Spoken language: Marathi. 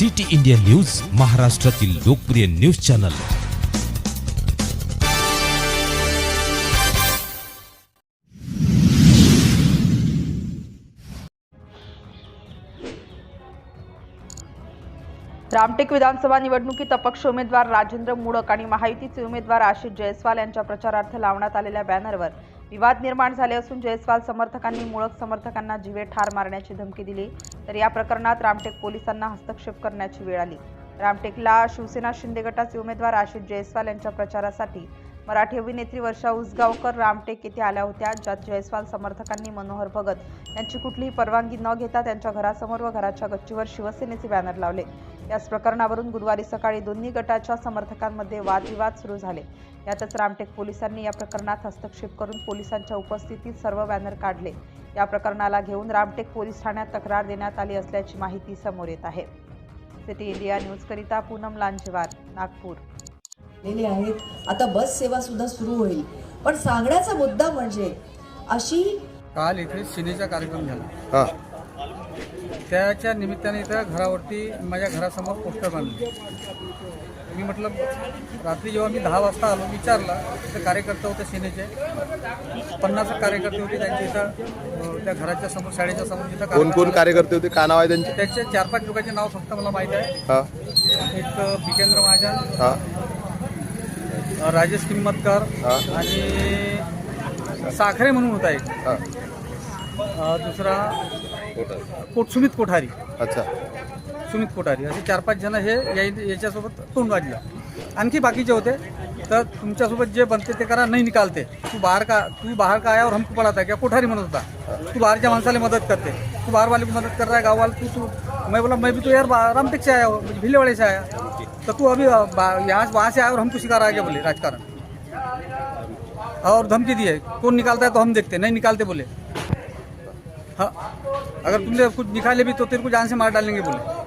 सिटी इंडिया न्यूज महाराष्ट्रातील लोकप्रिय न्यूज चॅनल. रामटेक विधानसभा निवडणुकीत अपक्ष उमेदवार राजेंद्र मुडक आणि महायुतीचे उमेदवार आशिष जयस्वाल यांच्या प्रचारार्थ लावण्यात आलेल्या बॅनरवर विवाद निर्माण झाले असून जयस्वाल समर्थकांनी मुळक समर्थकांना जीवे ठार मारण्याची धमकी दिली. तर या प्रकरणात रामटेक पोलिसांना हस्तक्षेप करण्याची वेळ आली. रामटेकला शिवसेना शिंदे गटाचे उमेदवार आशिष जयस्वाल यांच्या प्रचारासाठी मराठी अभिनेत्री वर्षा उसगावकर रामटेक येथे आल्या होत्या ज्यात जयस्वाल समर्थकांनी मनोहर भगत यांची कुठलीही परवानगी न घेता त्यांच्या घरासमोर व घराच्या गच्चीवर शिवसेनेचे बॅनर लावले. याच प्रकरणावरून गुरुवारी सकाळी दोन्ही गटाच्या समर्थकांमध्ये वादविवाद सुरू झाले. यातच रामटेक पोलिसांनी या प्रकरणात हस्तक्षेप करून पोलिसांच्या उपस्थितीत सर्व बॅनर काढले. या प्रकरणाला घेऊन रामटेक पोलीस ठाण्यात तक्रार देण्यात आली असल्याची माहिती समोर येत आहे. सिटी इंडिया न्यूजकरिता पूनम लांजेवार नागपूर. आहेत. आता बस सेवा सुद्धा सुरू होईल. पण सांगण्याचा मुद्दा म्हणजे अशी काल इथे शिनेचा कार्यक्रम झाला. हा. त्याच्या निमित्ताने इथं घरावरती माझ्या घरासमोर पोस्टर बांधले. मी म्हटलं रात्री जेव्हा मी दहा वाजता आलो विचारला तिथे कार्यकर्ते होते सेनेचे. पन्नास कार्यकर्ते होते त्यांचे इथं. त्या घराच्या समोर शाळेच्या समोर तिथं कोण कोण कार्यकर्ते होते? का नाव आहे त्यांचे? त्याचे चार पाच लोकांचे नाव फक्त मला माहीत आहे. हा. एक अं, भिकेंद्र महाजन. हा. राजेश किंमतकर. हा. आणि साखरे म्हणून होता एक. हा. दुसरा कोट सुमित कोठारी. अच्छा. सुमित कोठारी. असे चार पाच जण हे या- याच्यासोबत तोंड वाजलं आणखी बाकीचे होते. तर तुमच्यासोबत जे बनते ते करा नाही निकालते. तू बाहेर का तू बाहेर का आया और हमको पळाता क्या कोठारी म्हणत होता. तू बाहेरच्या माणसाला मदत करते. तू बाहर वाले को मदत कर रहा है गाँव वाले तू तू मैं बोला मैं भी तो यार बा- रामटेक से आया हूँ भिलेवाड़े से आया तो तू अभी अ, बा- यहाँ वहाँ से आया और हमको सिखा रहा है बोले राजकारण? और धमकी दी है. कौन निकालता है तो हम देखते नहीं निकालते बोले हाँ अगर तुमने कुछ निकाले भी तो तेरे को जान से मार डालेंगे बोले।